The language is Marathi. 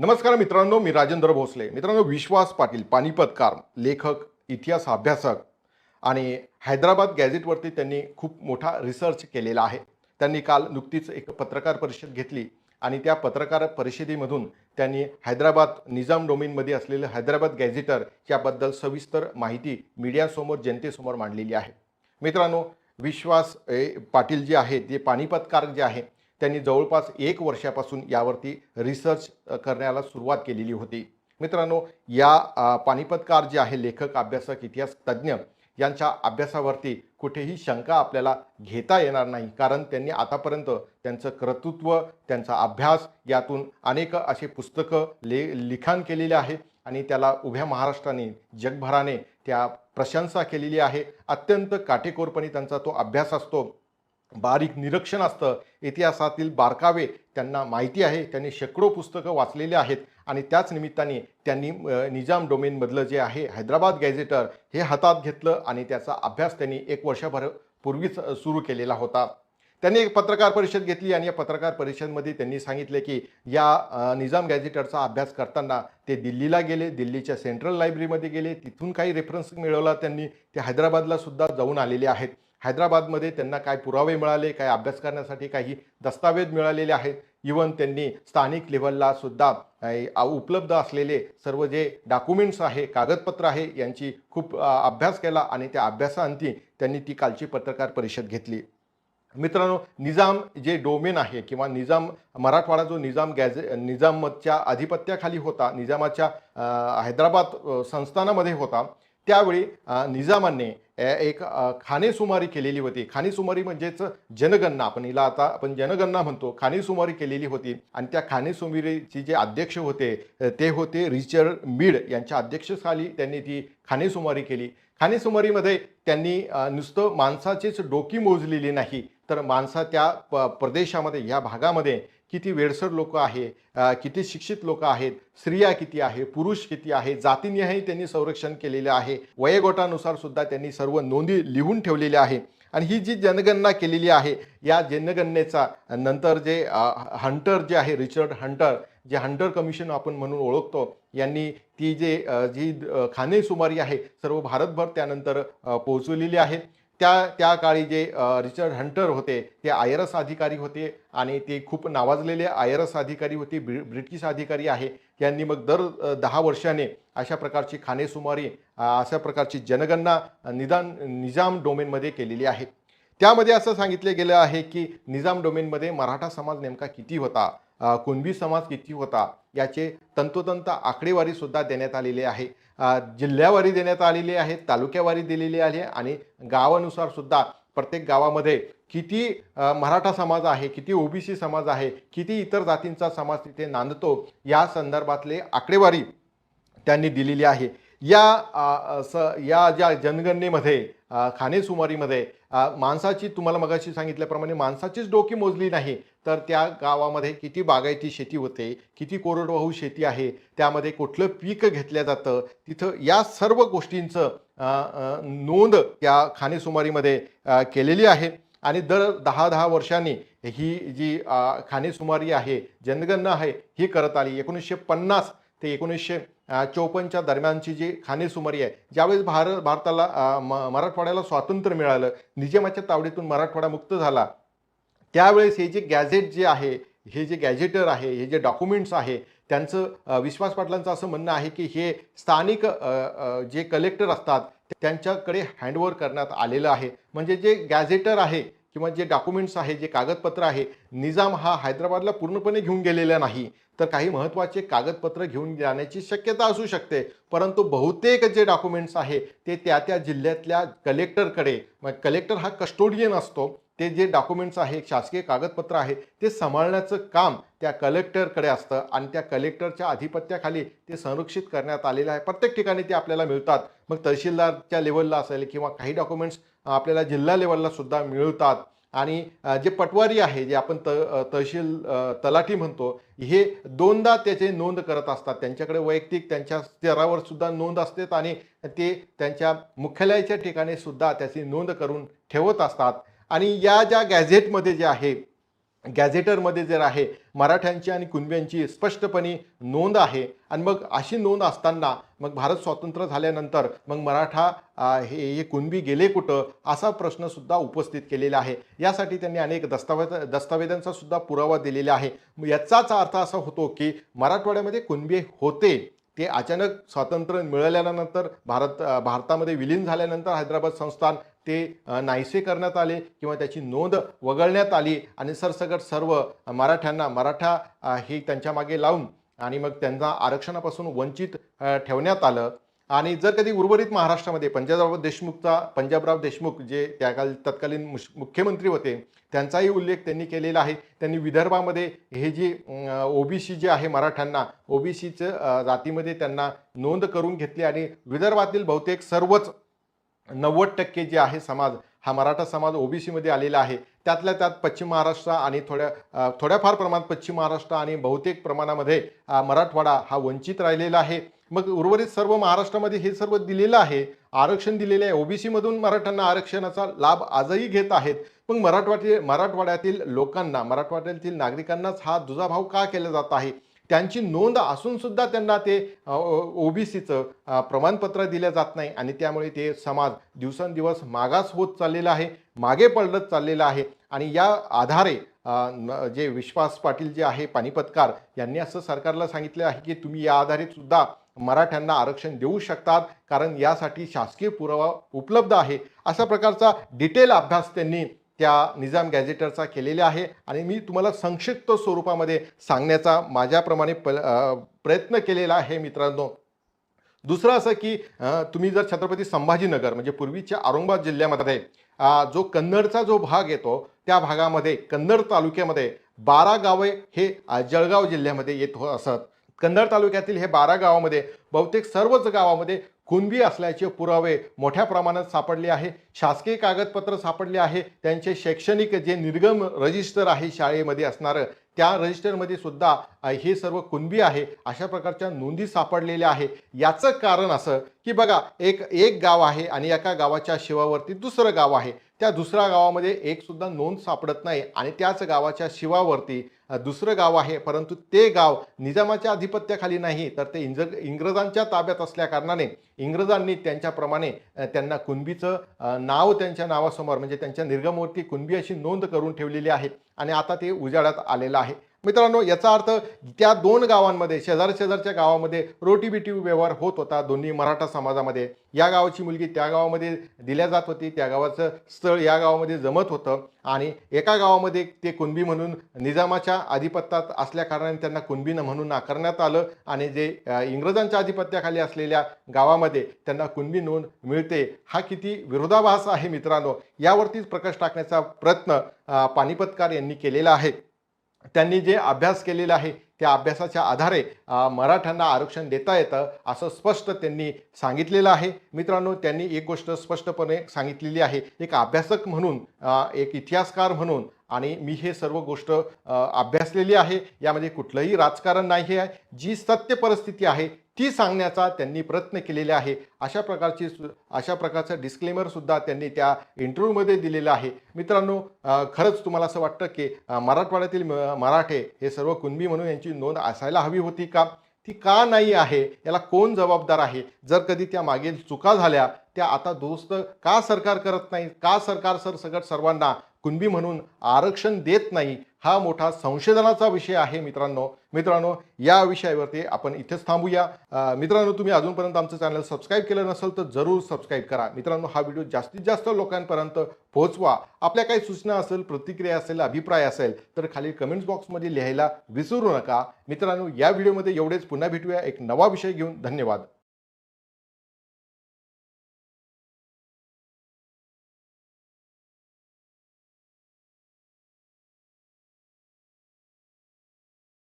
नमस्कार मित्रांनो मी राजेंद्र भोसले. मित्रांनो विश्वास पाटील पानिपतकार लेखक इतिहास अभ्यासक आणि हैदराबाद गॅझेटवरती त्यांनी खूप मोठा रिसर्च केलेला आहे. त्यांनी काल नुकतीच एक पत्रकार परिषद घेतली आणि त्या पत्रकार परिषदेमधून त्यांनी हैदराबाद निजाम डोमेनमध्ये असलेलं हैदराबाद गॅझेटर याबद्दल सविस्तर माहिती मीडियासमोर जनतेसमोर मांडलेली आहे. मित्रांनो विश्वास ए, पाटील जे आहे ते पानिपतकार जे आहे त्यांनी जवळपास एक वर्षापासून यावरती रिसर्च करण्याला सुरुवात केलेली होती. मित्रांनो या पानिपतकार जे आहे लेखक अभ्यासक इतिहास तज्ज्ञ यांच्या अभ्यासावरती कुठेही शंका आपल्याला घेता येणार नाही. कारण त्यांनी आतापर्यंत त्यांचं कर्तृत्व त्यांचा अभ्यास यातून अनेक असे पुस्तकं ले लिखाण केलेले आहे आणि त्याला उभ्या महाराष्ट्राने जगभराने त्या प्रशंसा केलेली आहे. अत्यंत काटेकोरपणे त्यांचा तो अभ्यास असतो. बारीक निरीक्षण असतं. इतिहासातील बारकावे त्यांना माहिती आहे. त्यांनी शेकडो पुस्तकं वाचलेले आहेत आणि त्याच निमित्ताने त्यांनी निजाम डोमेनमधलं जे आहे हैदराबाद गॅझेटर हे हातात घेतलं आणि त्याचा अभ्यास त्यांनी एक वर्षभर पूर्वीच सुरू केलेला होता. त्यांनी एक पत्रकार परिषद घेतली आणि या पत्रकार परिषदेमध्ये त्यांनी सांगितले की या निजाम गॅझेटरचा अभ्यास करताना ते दिल्लीला गेले दिल्लीच्या सेंट्रल लायब्ररीमध्ये गेले. तिथून काही रेफरन्स मिळवला त्यांनी. ते हैदराबादला सुद्धा जाऊन आलेले आहेत. हैदराबादमध्ये त्यांना काय पुरावे मिळाले काय अभ्यास करण्यासाठी काही दस्तावेज मिळालेले आहेत. इवन त्यांनी स्थानिक लेव्हलला सुद्धा उपलब्ध असलेले सर्व जे डॉक्युमेंट्स आहे कागदपत्र आहे यांची खूप अभ्यास केला आणि त्या अभ्यासाअंती त्यांनी ती कालची पत्रकार परिषद घेतली. मित्रांनो निजाम जे डोमेन आहे किंवा निजाम मराठवाडा जो निजाम गॅझे निजामच्या अधिपत्याखाली होता निजामाच्या हैदराबाद संस्थानामध्ये होता त्यावेळी निजामांनी निजामाने एक खानेसुमारी केलेली होती. खानेसुमारी म्हणजेच जनगणना. आपण हिला आता आपण जनगणना म्हणतो. खानेसुमारी केलेली होती. आणि त्या खानेसुमारीचे जे अध्यक्ष होते ते होते रिचर्ड मीड यांच्या अध्यक्षखाली त्यांनी ती खानेसुमारी केली. खानेसुमारीमध्ये त्यांनी नुसतं माणसाचीच डोकी मोजलेली नाही. तर माणसा त्या प प्रदेशामध्ये या भागामध्ये किती वेडसर लोक आहे किती शिक्षित लोक आहेत स्त्रिया किती आहे पुरुष किती आहे जातीनिहाय त्यांनी संरक्षण केलेलं आहे. वयोगटानुसार सुद्धा त्यांनी सर्व नोंदी लिहून ठेवलेल्या आहे आणि ही जी जनगणना केलेली आहे या जनगणनेचा नंतर जे हंटर जे आहे रिचर्ड हंटर जे हंटर कमिशन आपण म्हणून ओळखतो यांनी ती जे जी खाने खानेसुमारी आहे सर्व भारतभर त्यानंतर पोहोचवलेली आहे. त्या त्या काळी जे रिचर्ड हंटर होते ते आय आर एस अधिकारी होते आणि ते खूप नावाजलेले आय आर एस अधिकारी होते ब्रि ब्रिटिश अधिकारी आहे. यांनी मग दर दहा वर्षाने अशा प्रकारची खानेसुमारी अशा प्रकारची जनगणना निदान निजाम डोमेनमध्ये केलेली आहे. त्यामध्ये असं सांगितलं गेलं आहे की निजाम डोमेनमध्ये मराठा समाज नेमका किती होता? कुणबी समाज किती होता? याचे तंतोतंत आकडेवारीसुद्धा देण्यात आलेली आहे. जिल्ह्यावारी देण्यात आलेली आहे तालुक्यावारी दिलेली आहे आणि गावानुसार सुद्धा प्रत्येक गावामध्ये किती मराठा समाज आहे किती ओबीसी समाज आहे किती इतर जातींचा समाज तिथे नांदतो या संदर्भातले आकडेवारी त्यांनी दिलेली आहे. या अ, स या ज्या जनगणनेमध्ये खानेसुमारीमध्ये माणसाची तुम्हाला मगाशी सांगितल्याप्रमाणे माणसाचीच डोकी मोजली नाही तर त्या गावामध्ये किती बागायती शेती होते किती कोरडवाहू शेती आहे त्यामध्ये कुठलं पीक घेतलं जातं तिथं या सर्व गोष्टींचं नोंद या खाणेसुमारीमध्ये केलेली आहे. आणि दर दहा दहा वर्षांनी ही जी खाणेसुमारी आहे जनगणना आहे ही करत आली. एकोणीसशे पन्नास ते एकोणीसशे चौपन्नच्या दरम्यानची जी खानेसुमारी आहे ज्यावेळेस भारत भारताला म- मराठवाड्याला स्वातंत्र्य मिळालं निजामाच्या तावडीतून मराठवाडा मुक्त झाला त्यावेळेस हे जे गॅझेट जे आहे हे जे गॅझेटर आहे हे जे डॉक्युमेंट्स आहे त्यांचं विश्वास पाटलांचं असं म्हणणं आहे की हे स्थानिक जे कलेक्टर असतात त्यांच्याकडे हँडओव्हर करण्यात आलेलं आहे. म्हणजे जे गॅझेटर आहे किंवा जे डॉक्युमेंट्स आहे जे कागदपत्र आहे निजाम हा हैदराबादला पूर्णपणे घेऊन गेलेला नाही. तर काही महत्त्वाचे कागदपत्र घेऊन जाण्याची शक्यता असू शकते. परंतु बहुतेक जे डॉक्युमेंट्स आहे ते त्या त्या जिल्ह्यातल्या कलेक्टरकडे मग कलेक्टर हा कस्टोडियन असतो. ते जे डॉक्युमेंट्स आहे शासकीय कागदपत्र आहे ते सांभाळण्याचं काम त्या कलेक्टरकडे असतं. आणि त्या कलेक्टरच्या अधिपत्याखाली ते संरक्षित करण्यात आलेलं आहे. प्रत्येक ठिकाणी ते आपल्याला मिळतात. मग तहसीलदारच्या लेवलला असेल किंवा काही डॉक्युमेंट्स आपल्याला जिल्हा लेवलला सुद्धा मिळतात. आणि जे पटवारी आहे जे आपण त तहसील तलाठी म्हणतो हे दोनदा त्याचे नोंद करत असतात. त्यांच्याकडे वैयक्तिक त्यांच्या स्तरावर सुद्धा नोंद असते आणि ते त्यांच्या मुख्यालयाच्या ठिकाणी सुद्धा त्याची नोंद करून ठेवत असतात. आणि या ज्या गॅझेटमध्ये जे आहे गॅझेटरमध्ये जर आहे मराठ्यांची आणि कुणब्यांची स्पष्टपणे नोंद आहे आणि मग अशी नोंद असताना मग भारत स्वातंत्र्य झाल्यानंतर मग मराठा हे हे कुणबी गेले कुठं असा प्रश्नसुद्धा उपस्थित केलेला आहे. यासाठी त्यांनी अनेक दस्तावेज दस्तावेजांचा सुद्धा पुरावा दिलेला आहे. मग याचाच अर्थ असा होतो की मराठवाड्यामध्ये कुणबी होते ते अचानक स्वातंत्र्य मिळाल्यानंतर भारत भारतामध्ये विलीन झाल्यानंतर हैदराबाद संस्थान ते नाहीसे करण्यात आले किंवा त्याची नोंद वगळण्यात आली आणि सरसगट सर्व मराठ्यांना मराठा हे त्यांच्या मागे लावून आणि मग त्यांना आरक्षणापासून वंचित ठेवण्यात आलं. आणि जर कधी उर्वरित महाराष्ट्रामध्ये पंजाबराव देशमुखचा पंजाबराव देशमुख जे त्या काल तत्कालीन मुख्यमंत्री होते त्यांचाही उल्लेख त्यांनी केलेला आहे. त्यांनी विदर्भामध्ये हे जी ओबीसी जे आहे मराठ्यांना ओबीसीचं जातीमध्ये त्यांना नोंद करून घेतली आणि विदर्भातील बहुतेक सर्वच नव्वद टक्के जे आहे समाज हा मराठा समाज ओबीसीमध्ये आलेला आहे. त्यातल्या त्यात पश्चिम महाराष्ट्र आणि थोड्या थोड्याफार प्रमाणात पश्चिम महाराष्ट्र आणि बहुतेक प्रमाणामध्ये मराठवाडा हा वंचित राहिलेला आहे. मग उर्वरित सर्व महाराष्ट्रामध्ये हे सर्व दिलेलं आहे. आरक्षण दिलेले आहे. ओबीसीमधून मराठ्यांना आरक्षणाचा लाभ आजही घेत आहेत. मग मराठवाडी मराठवाड्यातील लोकांना मराठवाड्यातील नागरिकांनाच हा दुजाभाव का केला जात आहे? त्यांची नोंद असूनसुद्धा त्यांना ते ओबीसीचं प्रमाणपत्र दिलं जात नाही आणि त्यामुळे ते समाज दिवसेंदिवस मागास होत चाललेला आहे मागे पडत चाललेला आहे आणि या आधारे जे विश्वास पाटील जे आहे पानिपतकार यांनी असं सरकारला सांगितलं आहे की तुम्ही या आधारे सुद्धा मराठ्यांना आरक्षण देऊ शकतात कारण यासाठी शासकीय पुरावा उपलब्ध आहे. अशा प्रकारचा डिटेल अभ्यास त्यांनी त्या निजाम गॅझेटरचा केलेला आहे. आणि मी तुम्हाला संक्षिप्त स्वरूपामध्ये सांगण्याचा माझ्याप्रमाणे प प्रयत्न केलेला आहे मित्रांनो. दुसरं असं की तुम्ही जर छत्रपती संभाजीनगर म्हणजे पूर्वीच्या औरंगाबाद जिल्ह्यामध्ये जो कन्नडचा जो भाग येतो त्या भागामध्ये कन्नड तालुक्यामध्ये बारा गावे हे जळगाव जिल्ह्यामध्ये येत हो असत. कंधार तालुक्यातील हे बारा गावामध्ये बहुतेक सर्वच गावामध्ये कुणबी असल्याचे पुरावे मोठ्या प्रमाणात सापडले आहे. शासकीय कागदपत्र सापडले आहे. त्यांचे शैक्षणिक जे निर्गम रजिस्टर आहे शाळेमध्ये असणारं त्या रजिस्टरमध्ये सुद्धा हे सर्व कुणबी आहे. अशा प्रकारच्या नोंदी सापडलेल्या आहे. याचं कारण असं की बघा एक एक गाव आहे आणि एका गावाच्या शिवावरती दुसरं गाव आहे. त्या दुसऱ्या गावामध्ये एक सुद्धा नोंद सापडत नाही आणि त्याच गावाच्या शिवावरती दुसरं गाव आहे परंतु ते गाव निजामाच्या अधिपत्याखाली नाही तर ते इंज इंग्रजांच्या ताब्यात असल्या कारणाने इंग्रजांनी त्यांच्याप्रमाणे त्यांना कुणबीचं नाव त्यांच्या नावासमोर म्हणजे त्यांच्या निर्गमवरती कुणबी अशी नोंद करून ठेवलेली आहे आणि आता ते उजाडात आलेलं आहे. मित्रांनो याचा अर्थ त्या दोन गावांमध्ये शेजार शेजारच्या गावामध्ये रोटीबिटी व्यवहार होत होता दोन्ही मराठा समाजामध्ये. या गावाची मुलगी त्या गावामध्ये दिल्या जात होती त्या गावाचं स्थळ या गावामध्ये जमत होतं आणि एका गावामध्ये ते कुणबी म्हणून निजामाच्या आधिपत्यात असल्याकारणाने त्यांना कुणबीनं म्हणून नाकारण्यात आलं आणि जे इंग्रजांच्या आधिपत्याखाली असलेल्या गावामध्ये त्यांना कुणबी नोंद मिळते हा किती विरोधाभास आहे मित्रांनो. यावरतीच प्रकाश टाकण्याचा प्रयत्न पानिपतकार यांनी केलेला आहे. त्यांनी जे अभ्यास केलेला आहे त्या अभ्यासाच्या आधारे मराठ्यांना आरक्षण देता येतं असं स्पष्ट त्यांनी सांगितलेलं आहे. मित्रांनो त्यांनी एक गोष्ट स्पष्टपणे सांगितलेली आहे. एक अभ्यासक म्हणून एक इतिहासकार म्हणून आणि मी हे सर्व गोष्ट अभ्यासलेली आहे. यामध्ये कुठलंही राजकारण नाही आहे. जी सत्य परिस्थिती आहे ती सांगण्याचा त्यांनी प्रयत्न केलेला आहे. अशा प्रकारची सु- अशा प्रकारचं डिस्क्लेमरसुद्धा त्यांनी त्या इंटरव्ह्यूमध्ये दिलेलं आहे. मित्रांनो खरंच तुम्हाला असं वाटतं की मराठवाड्यातील म- मराठे हे सर्व कुणबी म्हणून यांची नोंद असायला हवी होती का? ती का नाही आहे? याला कोण जबाबदार आहे? जर कधी त्या मागील चुका झाल्या त्या आता दुरुस्त का सरकार करत नाही का सरकार सर सगळं सर्वांना कुणबी म्हणून आरक्षण देत नाही हा मोठा संशोधनाचा विषय आहे मित्रांनो. मित्रांनो या विषयावरती आपण इथेच थांबूया. मित्रांनो तुम्ही अजूनपर्यंत आमचं चॅनल सबस्क्राईब केलं नसेल तर जरूर सबस्क्राईब करा. मित्रांनो हा व्हिडिओ जास्तीत जास्त लोकांपर्यंत पोहोचवा. आपल्या काही सूचना असेल प्रतिक्रिया असेल अभिप्राय असेल तर खाली कमेंट्स बॉक्समध्ये लिहायला विसरू नका. मित्रांनो या व्हिडिओमध्ये एवढेच. पुन्हा भेटूया. एक नवा विषय घेऊन धन्यवाद.